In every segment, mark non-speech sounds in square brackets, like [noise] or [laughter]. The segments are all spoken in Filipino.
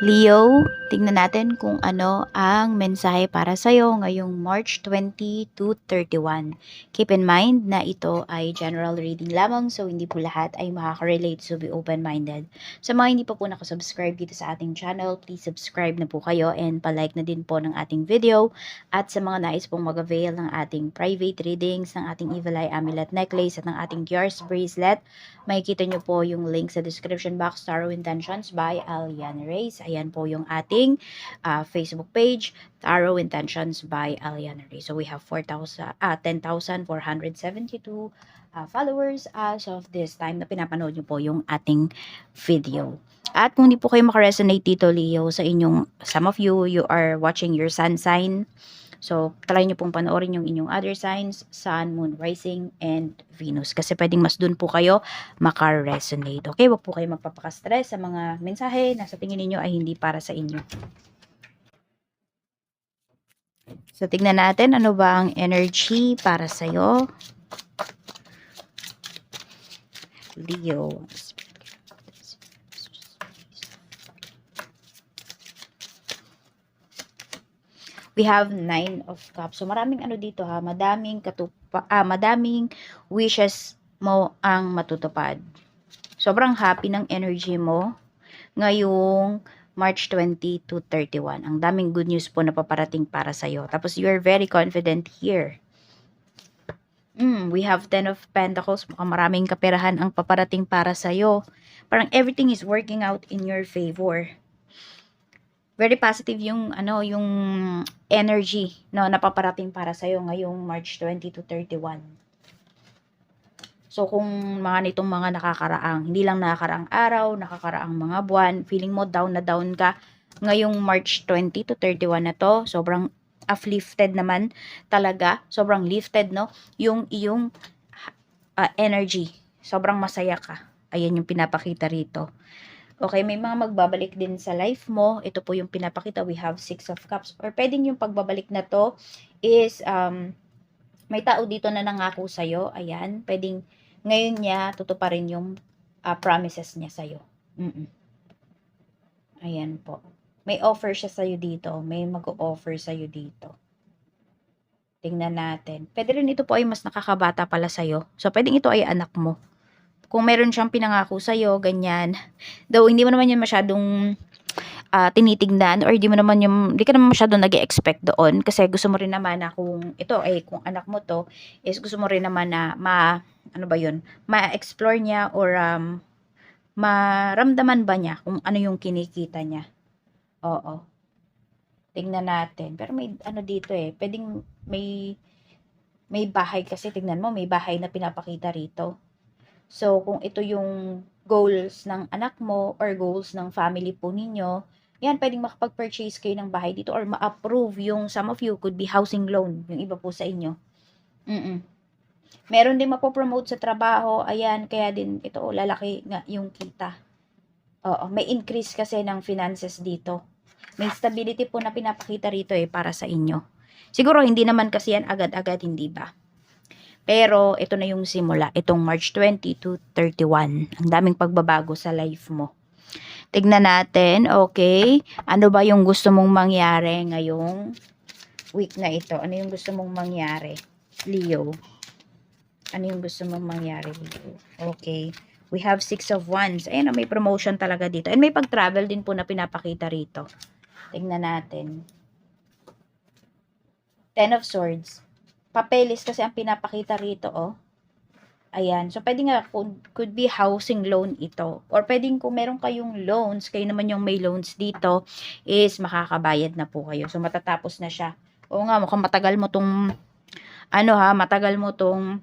Leo, tingnan natin kung ano ang mensahe para sa'yo ngayong March 20 to 31. Keep in mind na ito ay general reading lamang so hindi po lahat ay makaka-relate so be open-minded. Sa mga hindi pa po nakasubscribe dito sa ating channel, please subscribe na po kayo and palike na din po ng ating video. At sa mga nais pong mag-avail ng ating private readings, ng ating Evil Eye Amulet Necklace at ng ating Gears Bracelet, makikita nyo po yung link sa description box, Tarot Intentions by Aliana Reyes. Ayan po yung ating uh, Facebook page, Tarot Intentions by Aliana Reyes. So we have 4,000, ah, 10,472 uh, followers as of this time na pinapanood nyo po yung ating video. At kung hindi po kayo makaresonate dito, Leo, sa inyong, some of you, you are watching your sun sign. So, try nyo pong panoorin yung inyong other signs, Sun, Moon, Rising, and Venus. Kasi pwedeng mas dun po kayo makaresonate. Okay, wag po kayo magpapaka-stress sa mga mensahe na sa tingin ninyo ay hindi para sa inyo. So, tignan natin ano ba ang energy para sa'yo. Leo. We have nine of cups. So, maraming ano dito ha, madaming katupa, ah, madaming wishes mo ang matutupad. Sobrang happy ng energy mo ngayong March 20 to 31. Ang daming good news po na paparating para sa'yo. Tapos, you are very confident here. Mm, we have 10 of Pentacles. Mukhang maraming kaperahan ang paparating para sa'yo. Parang everything is working out in your favor very positive yung ano yung energy no napaparating para sa iyo ngayong March 20 to 31. So kung mga nitong mga nakakaraang, hindi lang nakakaraang araw, nakakaraang mga buwan, feeling mo down na down ka ngayong March 20 to 31 na to, sobrang uplifted naman talaga, sobrang lifted no, yung iyong uh, energy, sobrang masaya ka. Ayan yung pinapakita rito. Okay, may mga magbabalik din sa life mo. Ito po yung pinapakita. We have six of cups. Or pwedeng yung pagbabalik na to is, um, may tao dito na nangako sa'yo. Ayan, pwedeng ngayon niya tutuparin yung uh, promises niya sa'yo. Mm -mm. Ayan po. May offer siya sa'yo dito. May mag-offer sa'yo dito. Tingnan natin. Pwede rin ito po ay mas nakakabata pala sa'yo. So, pwedeng ito ay anak mo kung meron siyang pinangako sa iyo, ganyan. Though hindi mo naman yan masyadong uh, tinitignan or hindi mo naman yung hindi ka naman masyadong nag-expect doon kasi gusto mo rin naman na kung ito ay kung anak mo to is gusto mo rin naman na ma ano ba yun, ma-explore niya or um, maramdaman ba niya kung ano yung kinikita niya. Oo. Tingnan natin. Pero may ano dito eh, pwedeng may may bahay kasi tingnan mo, may bahay na pinapakita rito. So, kung ito yung goals ng anak mo or goals ng family po ninyo, yan, pwedeng makapag-purchase kayo ng bahay dito or ma-approve yung some of you could be housing loan, yung iba po sa inyo. Mm-mm. Meron din mapopromote sa trabaho, ayan, kaya din ito, lalaki nga yung kita. Oo, may increase kasi ng finances dito. May stability po na pinapakita rito eh para sa inyo. Siguro hindi naman kasi yan agad-agad, hindi ba? Pero, ito na yung simula. Itong March 20 to 31. Ang daming pagbabago sa life mo. Tignan natin, okay? Ano ba yung gusto mong mangyari ngayong week na ito? Ano yung gusto mong mangyari? Leo. Ano yung gusto mong mangyari, Leo? Okay. We have six of wands. Ayan, may promotion talaga dito. And may pag-travel din po na pinapakita rito. Tignan natin. Ten of swords papeles kasi ang pinapakita rito, oh. Ayan. So, pwede nga, could, could be housing loan ito. Or pwedeng kung meron kayong loans, kayo naman yung may loans dito, is makakabayad na po kayo. So, matatapos na siya. Oo nga, mukhang matagal mo tong, ano ha, matagal mo tong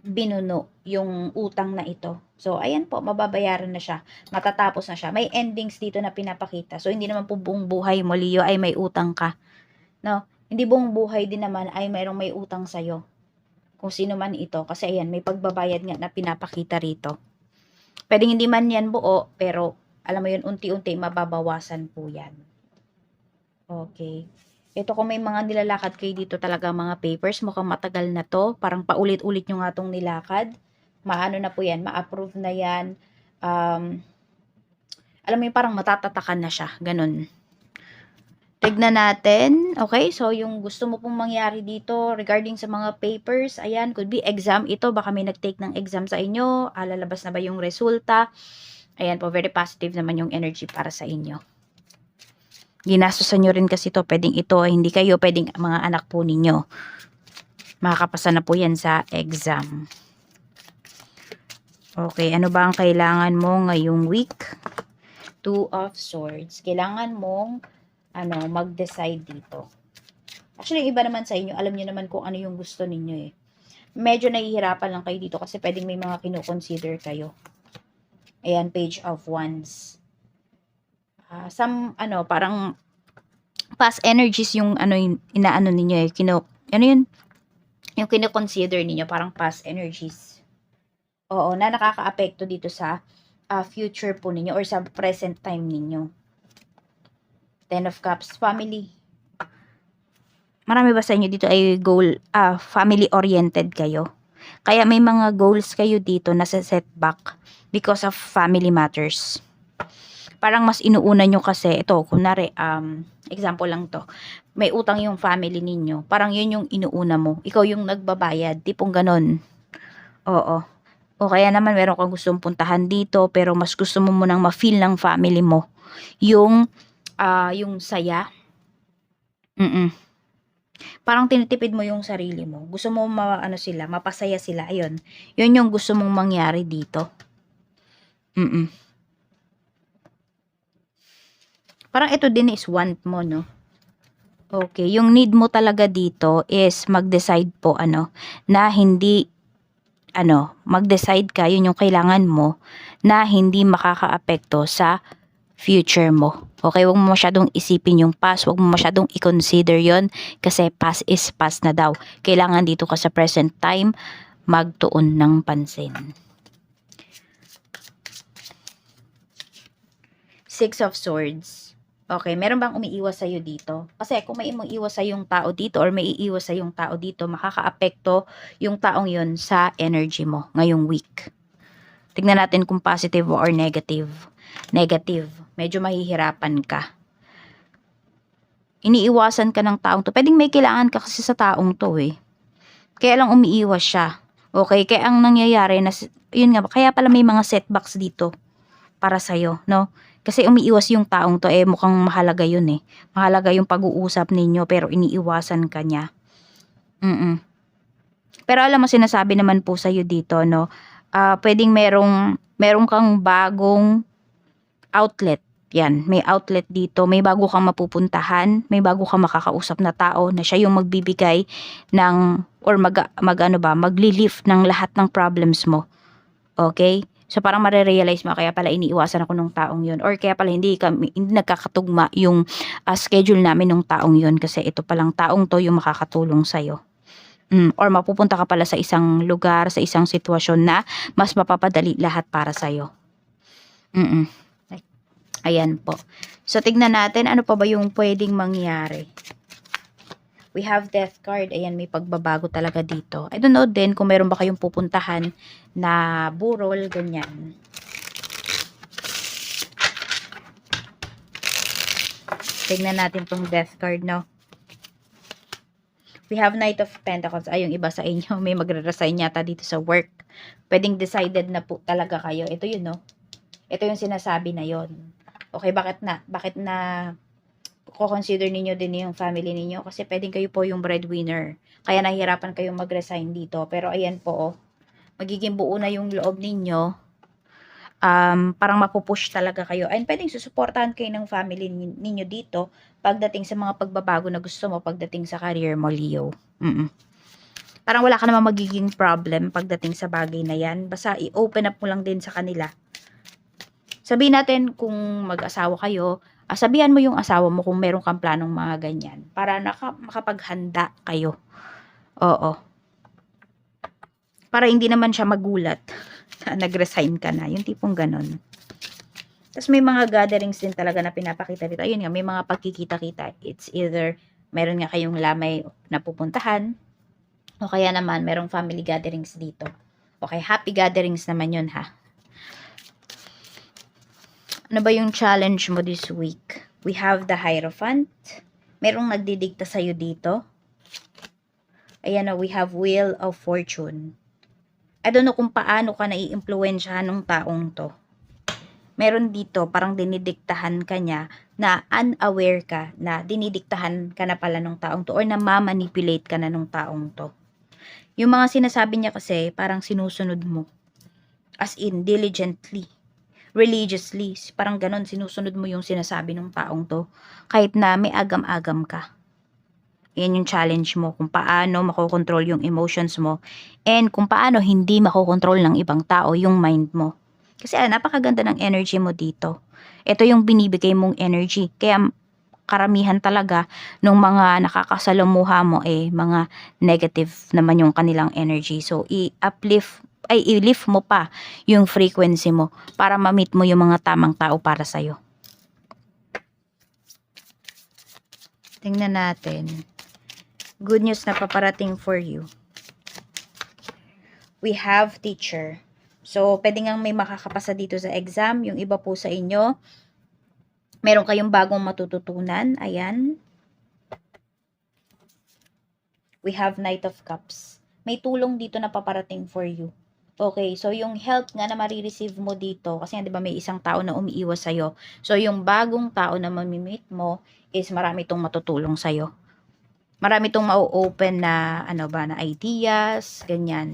binuno yung utang na ito. So, ayan po, mababayaran na siya. Matatapos na siya. May endings dito na pinapakita. So, hindi naman po buong buhay mo, Leo, ay may utang ka. No? Hindi buong buhay din naman ay mayroong may utang sa'yo. Kung sino man ito. Kasi ayan, may pagbabayad nga na pinapakita rito. Pwedeng hindi man yan buo, pero alam mo yun, unti-unti mababawasan po yan. Okay. Ito kung may mga nilalakad kayo dito talaga mga papers, mukhang matagal na to. Parang paulit-ulit nyo nga itong nilakad. Maano na po yan, ma-approve na yan. Um, alam mo yung parang matatatakan na siya. Ganun. Tignan natin. Okay, so yung gusto mo pong mangyari dito regarding sa mga papers, ayan, could be exam ito. Baka may nag-take ng exam sa inyo. Ah, lalabas na ba yung resulta? Ayan po, very positive naman yung energy para sa inyo. Ginastosan nyo rin kasi to. Pwedeng ito, hindi kayo, pwedeng mga anak po ninyo. Makakapasa na po yan sa exam. Okay, ano ba ang kailangan mo ngayong week? Two of Swords. Kailangan mong ano, mag-decide dito. Actually, iba naman sa inyo, alam niyo naman kung ano yung gusto ninyo eh. Medyo nahihirapan lang kayo dito kasi pwedeng may mga kinoconsider kayo. Ayan, page of wands. Ah, some, ano, parang past energies yung ano, yung inaano ninyo eh. Kino, ano yun? Yung kinoconsider ninyo, parang past energies. Oo, na nakaka-apekto dito sa ah, future po ninyo or sa present time ninyo. Ten of Cups, family. Marami ba sa inyo dito ay goal, ah, family-oriented kayo? Kaya may mga goals kayo dito na sa setback because of family matters. Parang mas inuuna nyo kasi, ito, kunwari, um, example lang to, may utang yung family ninyo, parang yun yung inuuna mo. Ikaw yung nagbabayad, tipong ganon. Oo. O kaya naman meron kang gustong puntahan dito, pero mas gusto mo munang ma-feel ng family mo yung ah yung saya. Mm. Parang tinitipid mo yung sarili mo. Gusto mo ma ano sila, mapasaya sila. Ayun. Yun yung gusto mong mangyari dito. Mm. Parang ito din is want mo, no? Okay, yung need mo talaga dito is mag-decide po ano na hindi ano, mag-decide ka, yun yung kailangan mo na hindi makakaapekto sa future mo. Okay, huwag mo masyadong isipin yung past, huwag mo masyadong i-consider yon kasi past is past na daw. Kailangan dito ka sa present time magtuon ng pansin. Six of Swords. Okay, meron bang umiiwas sa'yo dito? Kasi kung may umiiwas sa yung tao dito or may iiwas sa yung tao dito, makakaapekto yung taong yon sa energy mo ngayong week. Tignan natin kung positive or negative. Negative. Medyo mahihirapan ka. Iniiwasan ka ng taong to. Pwedeng may kailangan ka kasi sa taong to eh. Kaya lang umiiwas siya. Okay, kaya ang nangyayari na, yun nga, kaya pala may mga setbacks dito para sa'yo, no? Kasi umiiwas yung taong to, eh mukhang mahalaga yun eh. Mahalaga yung pag-uusap ninyo, pero iniiwasan ka niya. Mm Pero alam mo, sinasabi naman po sa'yo dito, no? Ah, pwedeng merong, merong kang bagong outlet. Yan, may outlet dito, may bago kang mapupuntahan, may bago kang makakausap na tao na siya yung magbibigay ng or mag, mag ano ba, magli-lift ng lahat ng problems mo. Okay? So parang marerealize mo kaya pala iniiwasan ako ng taong yun or kaya pala hindi kami hindi nagkakatugma yung ah, schedule namin ng taong yun kasi ito palang taong to yung makakatulong sa Mm, or mapupunta ka pala sa isang lugar, sa isang sitwasyon na mas mapapadali lahat para sa iyo. Mm. Ayan po. So tignan natin ano pa ba yung pwedeng mangyari. We have death card. Ayan, may pagbabago talaga dito. I don't know din kung meron ba kayong pupuntahan na burol, ganyan. Tignan natin tong death card, no? We have Knight of Pentacles. Ay, yung iba sa inyo, [laughs] may magre-resign yata dito sa work. Pwedeng decided na po talaga kayo. Ito yun, no? Ito yung sinasabi na yon. Okay, bakit na? Bakit na ko-consider ninyo din yung family ninyo? Kasi pwedeng kayo po yung breadwinner. Kaya nahihirapan kayong mag-resign dito. Pero ayan po, oh, magiging buo na yung loob ninyo. Um, parang mapupush talaga kayo. And pwedeng susuportahan kayo ng family ninyo dito pagdating sa mga pagbabago na gusto mo pagdating sa career mo, Leo. Mm-mm. Parang wala ka naman magiging problem pagdating sa bagay na yan. Basta i-open up mo lang din sa kanila. Sabihin natin kung mag-asawa kayo, ah, sabihan mo yung asawa mo kung meron kang planong mga ganyan para naka, makapaghanda kayo. Oo. Para hindi naman siya magulat [laughs] na nag-resign ka na. Yung tipong ganon. Tapos may mga gatherings din talaga na pinapakita dito. Ayun nga, may mga pagkikita-kita. It's either meron nga kayong lamay na pupuntahan o kaya naman merong family gatherings dito. Okay, happy gatherings naman yun ha. Ano ba yung challenge mo this week? We have the Hierophant. Merong nagdidikta sa'yo dito. Ayan na, we have Wheel of Fortune. I don't know kung paano ka nai-impluensyahan ng taong to. Meron dito, parang dinidiktahan ka niya na unaware ka na dinidiktahan ka na pala ng taong to or na mamanipulate ka na ng taong to. Yung mga sinasabi niya kasi, parang sinusunod mo. As in, diligently religiously. Parang ganon, sinusunod mo yung sinasabi ng taong to. Kahit na may agam-agam ka. Yan yung challenge mo, kung paano makokontrol yung emotions mo. And kung paano hindi makokontrol ng ibang tao yung mind mo. Kasi ah, napakaganda ng energy mo dito. Ito yung binibigay mong energy. Kaya karamihan talaga ng mga nakakasalamuha mo eh mga negative naman yung kanilang energy. So i-uplift ay i-lift mo pa yung frequency mo para ma-meet mo yung mga tamang tao para sa'yo. Tingnan natin. Good news na paparating for you. We have teacher. So, pwede nga may makakapasa dito sa exam. Yung iba po sa inyo, meron kayong bagong matututunan. Ayan. We have Knight of Cups. May tulong dito na paparating for you. Okay, so yung help nga na marireceive mo dito, kasi nga 'di ba may isang tao na umiiwas sa'yo. So yung bagong tao na mamimit mo is marami itong matutulong sa'yo. Marami itong mau-open na ano ba na ideas, ganyan.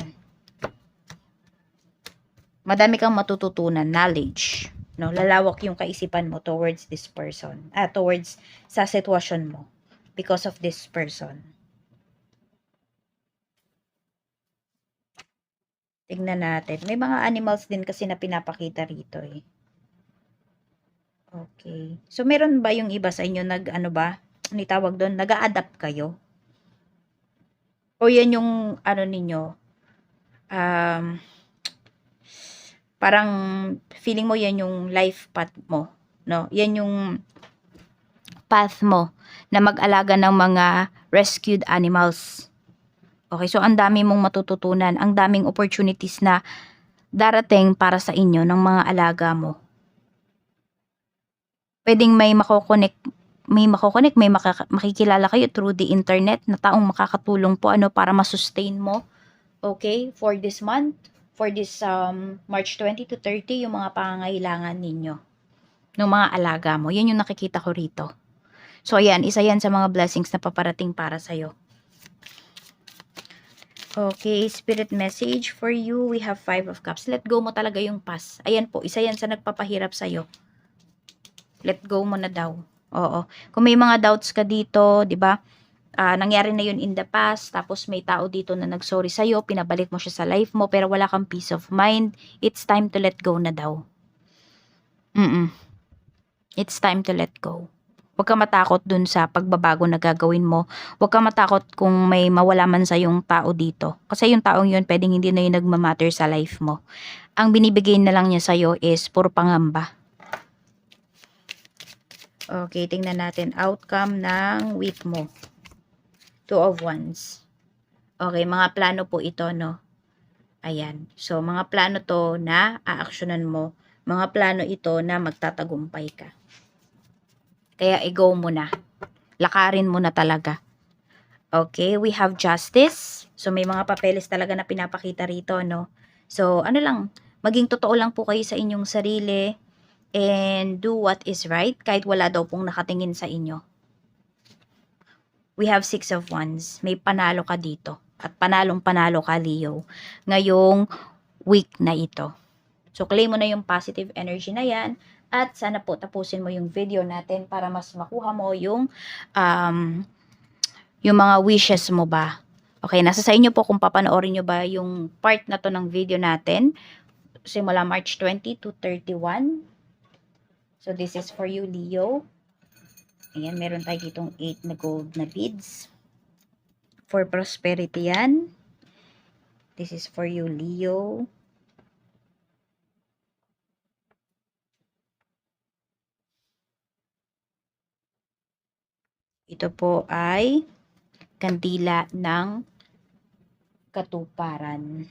Madami kang matututunan, knowledge. No, lalawak yung kaisipan mo towards this person, ah, towards sa sitwasyon mo because of this person. Tignan natin. May mga animals din kasi na pinapakita rito eh. Okay. So, meron ba yung iba sa inyo nag, ano ba? Ano tawag doon? nag adapt kayo? O yan yung, ano ninyo? Um, parang, feeling mo yan yung life path mo. No? Yan yung path mo na mag-alaga ng mga rescued animals. Okay, so ang dami mong matututunan, ang daming opportunities na darating para sa inyo ng mga alaga mo. Pwedeng may makokonek, may makokonek, may makikilala kayo through the internet na taong makakatulong po ano para ma-sustain mo. Okay, for this month, for this um, March 20 to 30, yung mga pangangailangan ninyo ng mga alaga mo. Yan yung nakikita ko rito. So, ayan, isa yan sa mga blessings na paparating para sa'yo. Okay, spirit message for you. We have five of cups. Let go mo talaga yung past. Ayan po, isa yan sa nagpapahirap sa'yo. Let go mo na daw. Oo. Kung may mga doubts ka dito, di ba? Ah, nangyari na yun in the past, tapos may tao dito na nagsorry sa'yo, pinabalik mo siya sa life mo, pero wala kang peace of mind, it's time to let go na daw. Mm It's time to let go. Huwag ka matakot dun sa pagbabago na gagawin mo. Huwag ka matakot kung may mawala man sa yung tao dito. Kasi yung taong yun, pwedeng hindi na yung nagmamatter sa life mo. Ang binibigay na lang niya sa'yo is puro pangamba. Okay, tingnan natin. Outcome ng week mo. Two of Wands. Okay, mga plano po ito, no? Ayan. So, mga plano to na aaksyonan mo. Mga plano ito na magtatagumpay ka. Kaya i-go mo na. Lakarin mo na talaga. Okay, we have justice. So may mga papeles talaga na pinapakita rito, no? So ano lang, maging totoo lang po kayo sa inyong sarili and do what is right kahit wala daw pong nakatingin sa inyo. We have six of wands. May panalo ka dito. At panalong panalo ka, Leo. Ngayong week na ito. So claim mo na yung positive energy na yan at sana po tapusin mo yung video natin para mas makuha mo yung um, yung mga wishes mo ba. Okay, nasa sa inyo po kung papanoorin nyo ba yung part na to ng video natin. Simula March 20 to 31. So this is for you, Leo. Ayan, meron tayo ditong 8 na gold na beads. For prosperity yan. This is for you, Leo. Ito po ay kandila ng katuparan.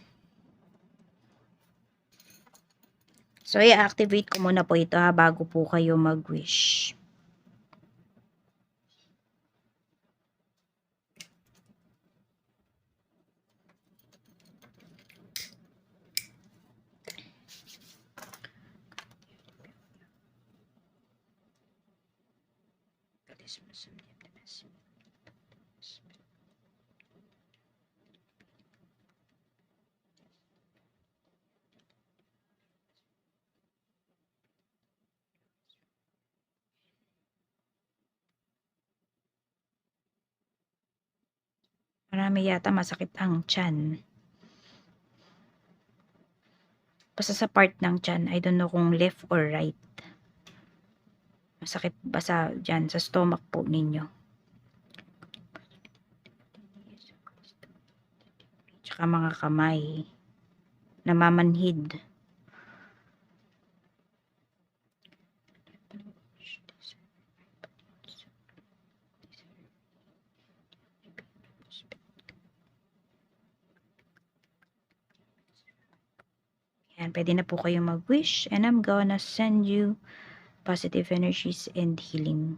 So, i-activate ko muna po ito ha, bago po kayo mag-wish. Marami yata masakit ang tiyan. Basta sa part ng tiyan, I don't know kung left or right. Masakit ba sa dyan, sa stomach po ninyo. Tsaka mga kamay. Namamanhid. Yan, pwede na po kayo mag-wish and I'm gonna send you positive energies and healing.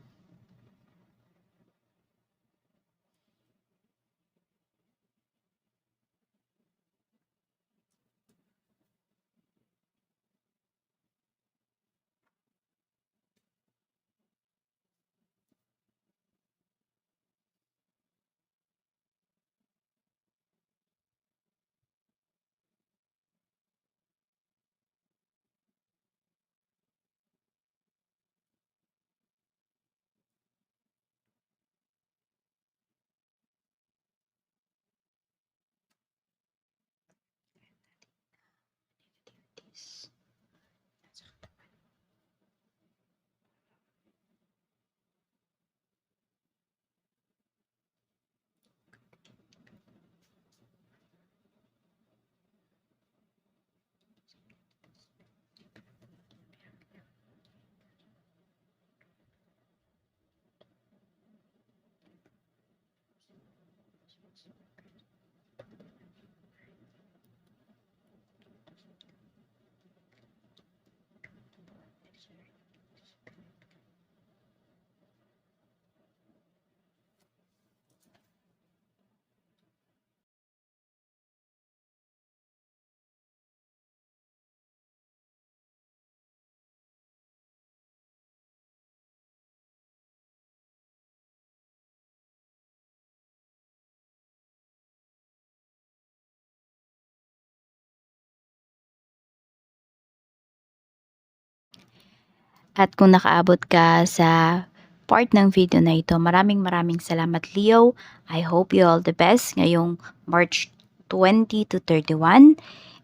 At kung nakaabot ka sa part ng video na ito, maraming maraming salamat Leo. I hope you all the best ngayong March 20 to 31.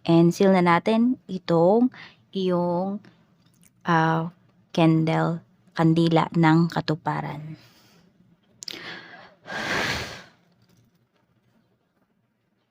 And seal na natin itong iyong ah, uh, candle, kandila ng katuparan.